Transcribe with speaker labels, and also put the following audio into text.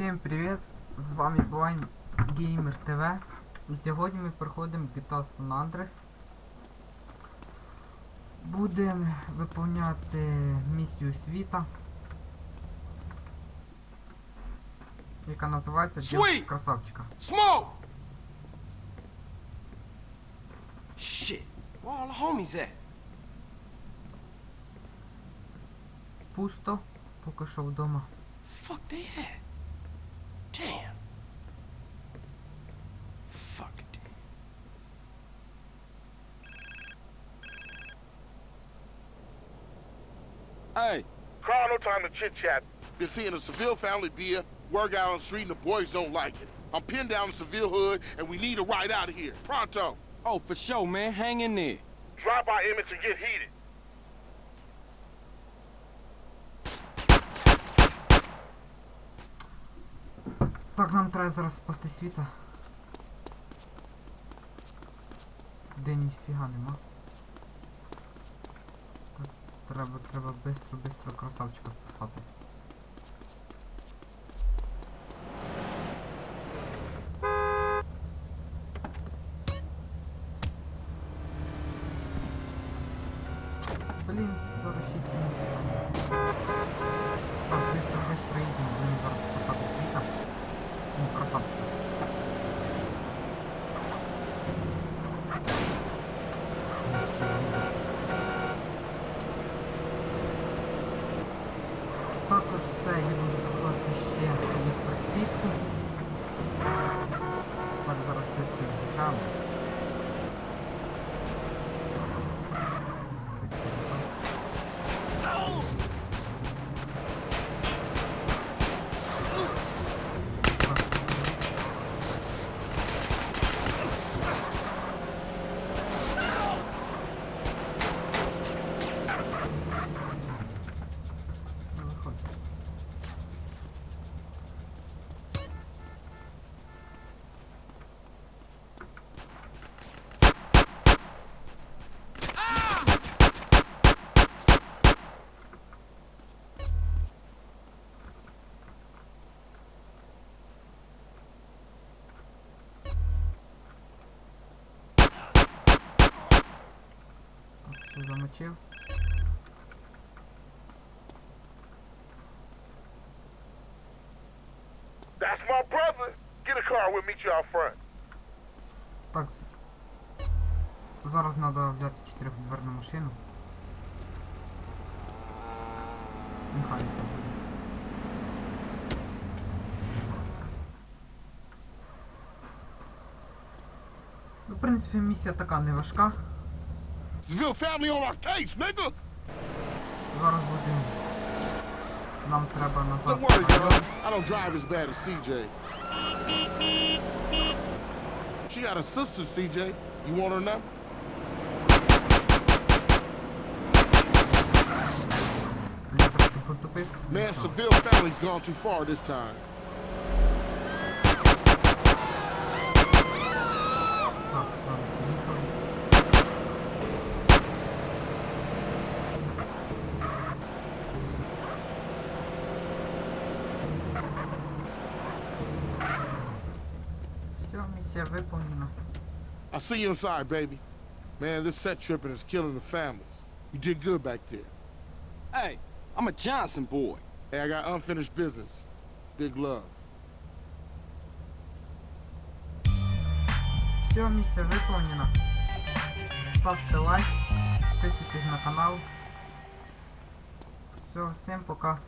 Speaker 1: Всім привіт! З вами Blind Gamer TV. Сьогодні ми проходимо GTA San Andreas. Будемо виповняти місію світа. Яка називається Діл красавчика.
Speaker 2: Smoke! Shit, where all the homies at?
Speaker 1: Пусто, поки що вдома.
Speaker 2: Fuck they at? Damn. Fuck it. Hey,
Speaker 3: Carl, no time to chit chat.
Speaker 4: Been seeing a Seville family beer, work out on the street, and the boys don't like it. I'm pinned down in Seville hood, and we need a ride out of here. Pronto.
Speaker 2: oh, for sure, man. Hang in there.
Speaker 3: Drive by Emmett and get heated.
Speaker 1: Так, нам треба зараз спасти світа. Де ніфіга нема. Так, треба, треба бистро, бистро красавчика спасати. Блін, стегі буду купати ще від розпітку. Під воротистим зічами. замочив.
Speaker 3: That's my brother. Get a car, we'll meet you out front.
Speaker 1: Так. з- Зараз треба взяти чотирьохдверну машину. Нехай це буде. Ну, в принципі, місія така не важка.
Speaker 4: Jacksonville family on our case, nigga.
Speaker 1: Zaraz budzimy. Nam treba na
Speaker 4: Don't worry, girl. I don't drive as bad as CJ. She got a sister, CJ. You want her now? Man, Seville family's gone too far this time.
Speaker 1: Все, місія виконана.
Speaker 4: I'll see you inside, baby. Man, this set tripping is killing the families. You did good back there.
Speaker 2: Hey, I'm a Johnson boy.
Speaker 4: Hey, I got unfinished business. Big love.
Speaker 1: Все, місія виконана. Ставте лайк, підписуйтесь на канал. Все, всім пока.